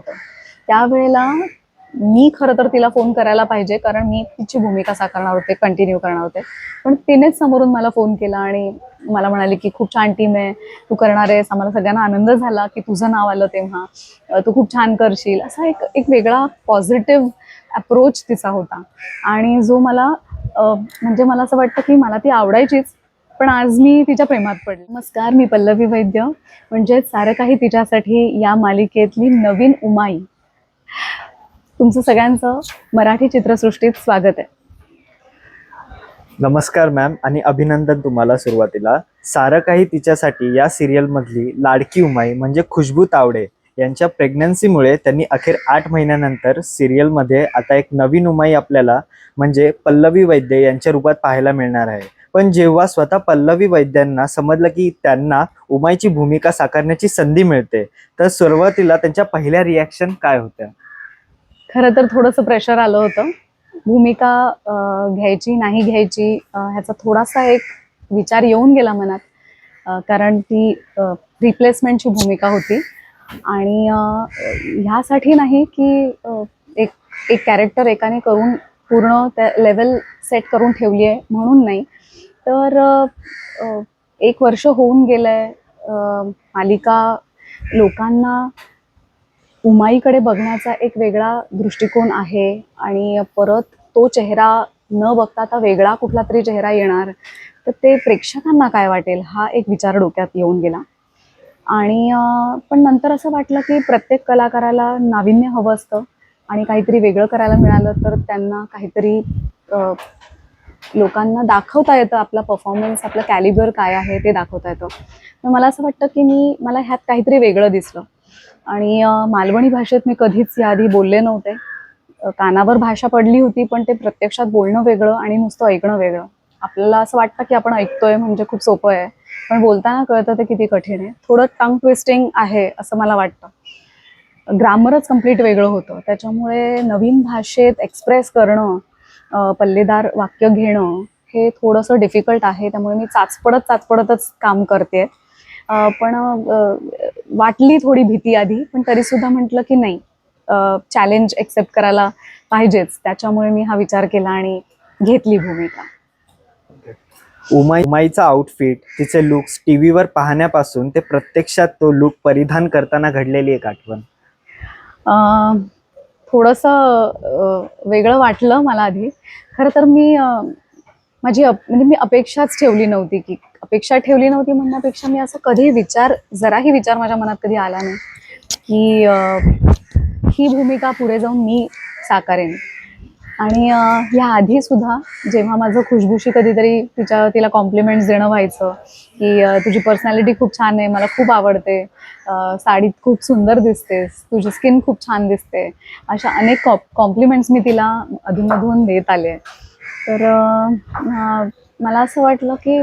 होतं. त्यावेळेला मी खरं तर तिला फोन करायला पाहिजे कारण मी तिची भूमिका साकारणार होते कंटिन्यू करणार होते. पण तिनेच समोरून मला फोन केला आणि मला म्हणाली की खूप छान टीम आहे. तू करणार आहेस. आम्हाला सगळ्यांना आनंद झाला की तुझं नाव आलं तेव्हा. तू खूप छान करशील. असा एक एक वेगळा पॉझिटिव्ह अप्रोच तिचा होता. आणि जो मला म्हणजे मला असं वाटतं की मला ती आवडायचीच पण आज मी तिच्या प्रेमात पडले. नमस्कार मी पल्लवी वैद्य. म्हणजे सारं काही तिच्यासाठी या मालिकेतली नवीन उमाई. तुमचं सगळ्यांचं मराठी चित्रसृष्टीत स्वागत आहे. नमस्कार मॅम आणि अभिनंदन तुम्हाला सुरुवातीला. सारं काही तिच्यासाठी या सिरियल मधली लाडकी उमाई म्हणजे खुशबू तावडे यांच्या प्रेग्नन्सीमुळे त्यांनी अखेर आठ महिन्यानंतर सिरियलमध्ये आता एक नवीन उमाई आपल्याला म्हणजे पल्लवी वैद्य यांच्या रूपात पाहायला मिळणार आहे. पण जेव्हा स्वतः पल्लवी वैद्यांना समजलं की त्यांना उमाईची भूमिका साकारण्याची संधी मिळते तर सुरुवातीला त्यांच्या पहिल्या रिॲक्शन काय होत्या? खरं तर थोडंसं प्रेशर आलं होतं. भूमिका घ्यायची नाही घ्यायची ह्याचा थोडासा एक विचार येऊन गेला मनात. कारण ती रिप्लेसमेंटची भूमिका होती. आणि ह्यासाठी नाही की एक एक कॅरेक्टर एकाने करून पूर्ण त्या लेवल सेट करून ठेवली आहे म्हणून नाही. तर एक वर्ष होऊन गेलंय. मालिका लोकांना उमाईकडे बघण्याचा एक वेगळा दृष्टिकोन आहे आणि परत तो चेहरा न बघता आता वेगळा कुठला तरी चेहरा येणार. तर ते प्रेक्षकांना काय वाटेल हा एक विचार डोक्यात येऊन गेला. आणि पण नंतर असं वाटलं की प्रत्येक कलाकाराला नाविन्य हवं असतं आणि काहीतरी वेगळं करायला मिळालं तर त्यांना काहीतरी लोकांना दाखवता येतं आपला परफॉर्मन्स आपलं कॅलिबर काय आहे ते दाखवता येतं. तर मला असं वाटतं की मी मला ह्यात काहीतरी वेगळं दिसलं. आणि मालवणी भाषेत मी कधीच याआधी बोलले नव्हते. कानावर भाषा पडली होती पण ते प्रत्यक्षात बोलणं वेगळं आणि नुसतं ऐकणं वेगळं. आपल्याला असं वाटतं की आपण ऐकतोय म्हणजे खूप सोपं आहे. पण बोलताना कळतं ते किती कठीण आहे. थोडं टंग ट्विस्टिंग आहे असं मला वाटतं. ग्रामरच कंप्लीट वेगळं होतं. त्याच्यामुळे नवीन भाषेत एक्सप्रेस करणं पल्लेदार वाक्य घेणं हे थोडंसं डिफिकल्ट आहे. त्यामुळे मी चाचपडत चाचपडतच काम करते. पण वाटली थोडी भीती आधी पण तरी सुद्धा म्हटलं की नाही. चॅलेंज एक्सेप्ट करायला पाहिजेच. त्याच्यामुळे मी हा विचार केला आणि घेतली भूमिका. उमाई उमाईचा आउटफिट तिचे लुक्स टीव्हीवर पाहण्यापासून ते प्रत्यक्षात तो लुक परिधान करताना घडलेली एक आठवण. थोडंसं वेगळं वाटलं मला आधी. खरं तर मी माझी अप म्हणजे मी अपेक्षाच ठेवली नव्हती की अपेक्षा ठेवली नव्हती म्हणण्यापेक्षा मी असं कधी विचार जराही विचार माझ्या मनात कधी आला नाही की ही भूमिका पुढे जाऊन मी साकारेन. आणि ह्या आधी सुद्धा जेव्हा माझं खुशबुशी कधीतरी तिच्या तिला कॉम्प्लिमेंट्स देणं व्हायचं की तुझी पर्सनॅलिटी खूप छान आहे मला खूप आवडते साडीत खूप सुंदर दिसतेस तुझी स्किन खूप छान दिसते अशा अनेक कॉम्प्लिमेंट्स मी तिला अधूनमधून देत आले. तर मला असं वाटलं की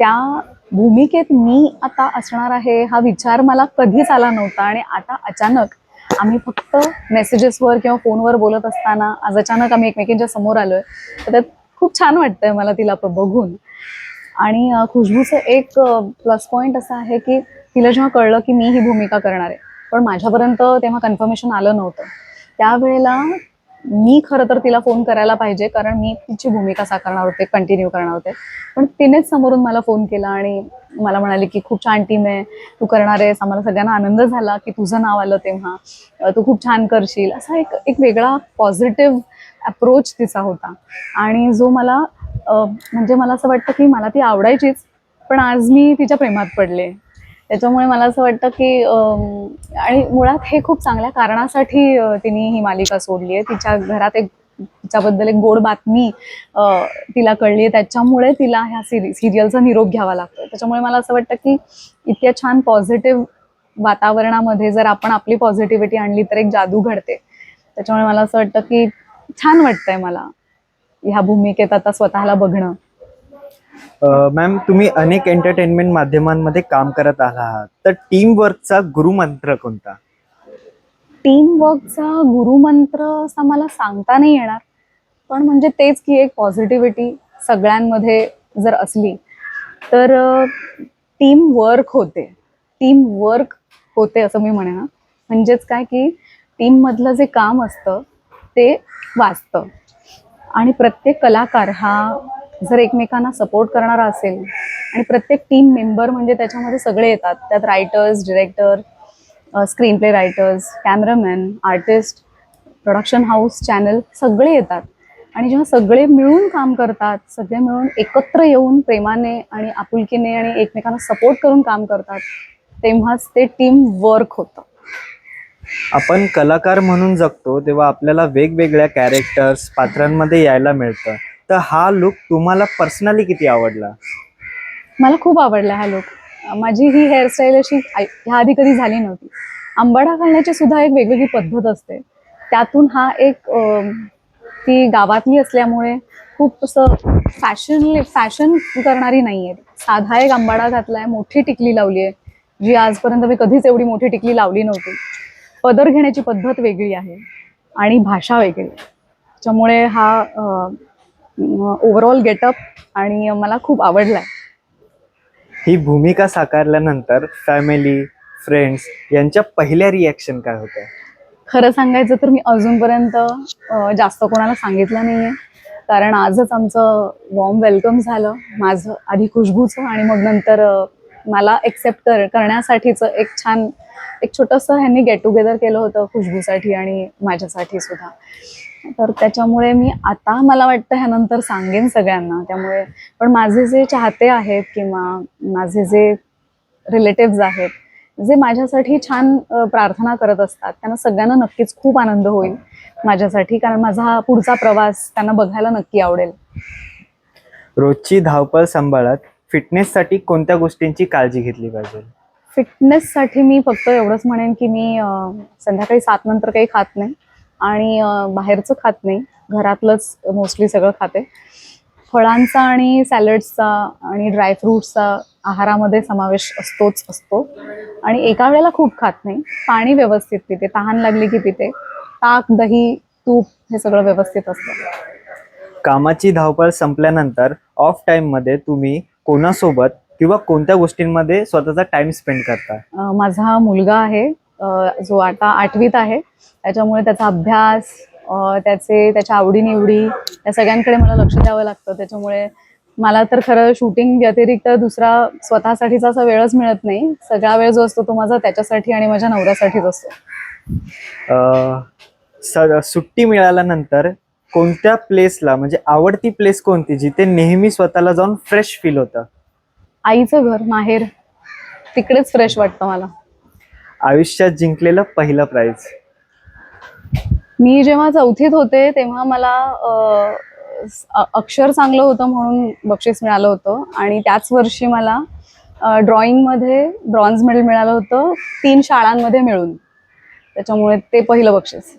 त्या भूमिकेत मी आता असणार आहे हा विचार मला कधीच आला नव्हता आणि आता अचानक आम्ही फक्त मेसेजेसवर किंवा फोनवर बोलत असताना आज अचानक आम्ही एकमेकींच्या समोर आलोय. तर त्यात खूप छान वाटतंय मला तिला बघून. आणि खुशबूचं एक प्लस पॉईंट असं आहे की तिला जेव्हा कळलं की मी ही भूमिका करणार आहे पण माझ्यापर्यंत तेव्हा कन्फर्मेशन आलं नव्हतं. त्यावेळेला मी खरं तर तिला फोन करायला पाहिजे कारण मी तिची भूमिका साकारणार होते कंटिन्यू करणार होते. पण तिनेच समोरून मला फोन केला आणि मला म्हणाली की खूप छान टीम आहे. तू करणार आहेस. आम्हाला सगळ्यांना आनंद झाला की तुझं नाव आलं तेव्हा. तू खूप छान करशील. असा एक एक वेगळा पॉझिटिव्ह अप्रोच तिचा होता. आणि जो मला म्हणजे मला असं वाटतं की मला ती आवडायचीच पण आज मी तिच्या प्रेमात पडले. त्याच्यामुळे मला असं वाटतं की आणि मुळात हे खूप चांगल्या कारणासाठी तिने ही मालिका सोडली आहे. तिच्या घरात एक तिच्याबद्दल एक गोड बातमी तिला कळली आहे. त्याच्यामुळे तिला ह्या सिरि सिरियलचा निरोप घ्यावा लागतो त्याच्यामुळे मला असं वाटतं की इतक्या छान पॉझिटिव्ह वातावरणामध्ये जर आपण आपली पॉझिटिव्हिटी आणली तर एक जादू घडते. त्याच्यामुळे मला असं वाटतं की छान वाटतंय मला ह्या भूमिकेत आता स्वतःला बघणं. मॅम तुम्ही अनेक एंटरटेनमेंट माध्यमांमध्ये काम करत आहात. तर टीम वर्कचा गुरुमंत्र कोणता? टीम वर्कचा गुरुमंत्र असा मला सांगता नाही येणार. पण म्हणजे तेच की एक पॉझिटिव्हिटी सगळ्यांमध्ये जर असली तर टीम वर्क होते. टीम वर्क होते असं मी म्हणेन म्हणजेच काय की टीममधलं जे काम असतं ते वाचतं. आणि प्रत्येक कलाकार हा जर एकमेकांना सपोर्ट करणारा असेल आणि प्रत्येक टीम मेंबर म्हणजे त्याच्यामध्ये सगळे येतात. त्यात writers director screenplay writers cameraman artist production house channel सगळे येतात. आणि जेव्हा सगळे मिळून काम करतात सगळे मिळून एकत्र येऊन प्रेमाने आणि आपुलकीने आणि एकमेकांना सपोर्ट करून काम करतात तेव्हाच ते टीम वर्क होतं. आपण कलाकार म्हणून जगतो तेव्हा आपल्याला वेगवेगळ्या कॅरेक्टर्स पात्रांमध्ये यायला मिळतं. तर हा लुक तुम्हाला पर्सनली किती आवडला? मला खूप आवडला हा लुक माझी ही हेअरस्टाईल अशी ह्या आधी कधी झाली नव्हती. आंबाडा घालण्याची सुद्धा एक वेगवेगळी पद्धत असते. त्यातून हा एक ती गावातली असल्यामुळे खूप असं फॅशन फॅशन करणारी नाही आहे साधा एक आंबाडा घातलाय मोठी टिकली लावली आहे जी आजपर्यंत मी कधीच एवढी मोठी टिकली लावली नव्हती. पदर घेण्याची पद्धत वेगळी आहे आणि भाषा वेगळी आहे. हा ओव्हरऑल गेटअप आणि मला खूप आवडलाय. ही भूमिका साकारल्यानंतर फॅमिली फ्रेंड्स यांच्या पहिल्या रिॲक्शन काय होत्या? खरं सांगायचं तर मी अजूनपर्यंत जास्त कोणाला सांगितलं नाहीये. कारण आजच आमचं वॉर्म वेलकम झालं. माझं आधी खुशबूचं आणि मग नंतर मला एक्सेप्ट कर करण्यासाठीचं एक छान एक छोटंसं ह्यांनी गेट टुगेदर केलं होतं खुशबूसाठी आणि माझ्यासाठी सुद्धा. तर त्याच्यामुळे मी आता मला वाटतं ह्यानंतर सांगेन सगळ्यांना. त्यामुळे पण माझे जे चाहते आहेत किंवा माझे जे रिलेटिव्ज आहेत जे माझ्यासाठी छान प्रार्थना करत असतात त्यांना सगळ्यांना नक्कीच खूप आनंद होईल माझ्यासाठी कारण माझा हा पुढचा प्रवास त्यांना बघायला नक्की आवडेल. रोजची धावपळ सांभाळत फिटनेससाठी कोणत्या गोष्टींची काळजी घेतली पाहिजे? फिटनेससाठी मी फक्त एवढंच म्हणेन की मी संध्याकाळी सात नंतर काही खात नाही आणि बाहेरचं खात नाही. घरातलंच मोस्टली सगळं खाते. फळांचा आणि सॅलड्सचा आणि ड्रायफ्रूट्सचा आहारामध्ये समावेश असतोच असतो. आणि एका वेळेला खूप खात नाही. पाणी व्यवस्थित पिते तहान लागली की पिते. ताक दही तूप हे सगळं व्यवस्थित असतं. कामाची धावपळ संपल्यानंतर ऑफ टाइममध्ये तुम्ही कोणासोबत किंवा कोणत्या गोष्टींमध्ये स्वतःचा टाइम स्पेंड करता? अ, माझा मुलगा आहे. अ, जो आता आठवीत आहे. त्याच्यामुळे त्याचा अभ्यास अ, त्याचे त्याच्या आवडीनिवडी या सगळ्यांकडे मला लक्ष द्यावं लागतं. त्याच्यामुळे मला तर खरं शूटिंग व्यतिरिक्त दुसरा स्वतःसाठीचा असा वेळच मिळत नाही. सगळा वेळ जो असतो तो माझा त्याच्यासाठी आणि माझ्या नवऱ्यासाठीच असतो. अं, स- सुट्टी मिळाल्यानंतर कोणत्या प्लेसला म्हणजे आवडती प्लेस कोणती जिथे नेहमी स्वतःला जाऊन फ्रेश फील होतं? आईचं घर माहेर तिकडेच फ्रेश वाटतं मला. आयुष्यात जिंकलेलं पहिलं प्राइज मी जेव्हा चौथीत होते तेव्हा मला अ, स- अ- अक्षर चांगलं होतं म्हणून बक्षीस मिळालं होतं. आणि त्याच वर्षी मला ड्रॉइंगमध्ये ब्रॉन्झ मेडल मिळालं होतं तीन शाळांमध्ये मिळून. त्याच्यामुळे ते पहिलं बक्षीस.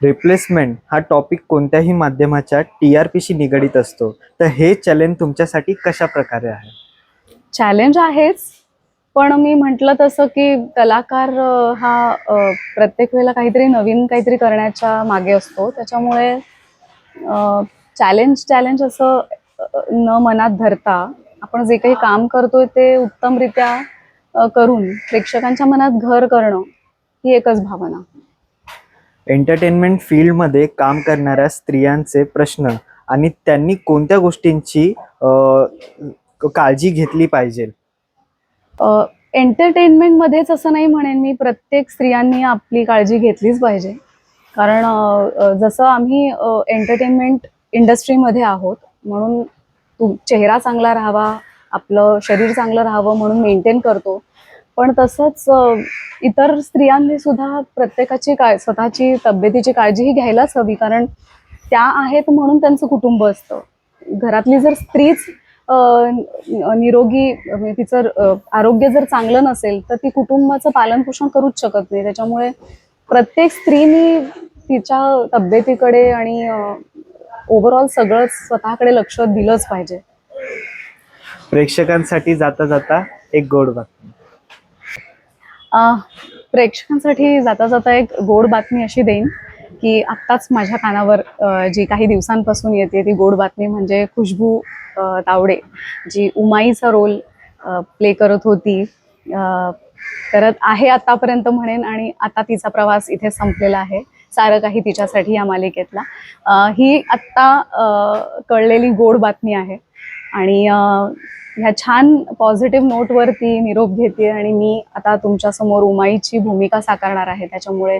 रिप्लेसमेंट हा टॉपिक कोणत्याही माध्यमाच्या टी आर पीशी निगडीत असतो. तर हे चॅलेंज तुमच्यासाठी कशा प्रकारे आहे? चॅलेंज आहेच पण मी म्हटलं तसं की कलाकार हा प्रत्येक वेळेला काहीतरी नवीन काहीतरी करण्याच्या मागे असतो. त्याच्यामुळे चॅलेंज चॅलेंज असं न मनात धरता आपण जे काही काम करतोय ते उत्तमरित्या करून प्रेक्षकांच्या मनात घर करणं ही एकच भावना. एंटरटेनमेंट फील्डमध्ये काम करणाऱ्या स्त्रियांचे प्रश्न आणि त्यांनी कोणत्या गोष्टींची काळजी घेतली पाहिजे? एंटरटेनमेंटमध्येच असं नाही म्हणेन मी प्रत्येक स्त्रियांनी आपली काळजी घेतलीच पाहिजे. कारण जसं आम्ही एंटरटेनमेंट इंडस्ट्रीमध्ये आहोत म्हणून तू चेहरा चांगला राहावा आपलं शरीर चांगलं राहावं म्हणून मेंटेन करतो पण तसंच इतर स्त्रियांनी सुद्धा प्रत्येकाची काय स्वतःची तब्येतीची काळजीही घ्यायलाच हवी. कारण त्या आहेत म्हणून त्यांचं कुटुंब असतं. घरातली जर स्त्रीच निरोगी म्हणजे तिचं आरोग्य जर चांगलं नसेल तर ती कुटुंबाचं पालनपोषण करूच शकत नाही. त्याच्यामुळे प्रत्येक स्त्रीनी तिच्या तब्येतीकडे आणि ओव्हरऑल सगळंच स्वतःकडे लक्ष दिलंच पाहिजे. प्रेक्षकांसाठी जाता जाता एक गोड बातमी. प्रेक्षकांसाठी जाता जाता एक गोड बातमी अशी देईन की आत्ताच माझ्या कानावर जी काही दिवसांपासून येते ती गोड बातमी म्हणजे खुशबू तावडे जी उमाईचा रोल प्ले करत होती. करत आहे आतापर्यंत म्हणेन आणि आता तिचा प्रवास इथे संपलेला आहे. सारं काही तिच्यासाठी या मालिकेतला. ही आत्ता कळलेली गोड बातमी आहे. आणि ह्या छान पॉझिटिव्ह नोटवरती निरोप घेते आणि मी आता तुमच्यासमोर उमाईची भूमिका साकारणार आहे. त्याच्यामुळे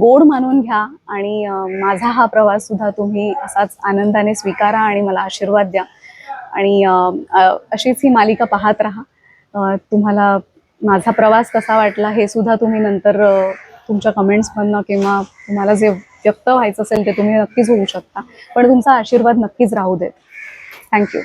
गोड मानून घ्या आणि माझा हा प्रवास सुद्धा तुम्ही असाच आनंदाने स्वीकारा आणि मला आशीर्वाद द्या. आणि अशीच ही मालिका पाहत राहा. तुम्हाला माझा प्रवास कसा वाटला हे सुद्धा तुम्ही नंतर तुमच्या कमेंट्समधनं किंवा तुम्हाला जे व्यक्त व्हायचं असेल ते तुम्ही नक्कीच होऊ शकता. पण तुमचा आशीर्वाद नक्कीच राहू देत. थँक्यू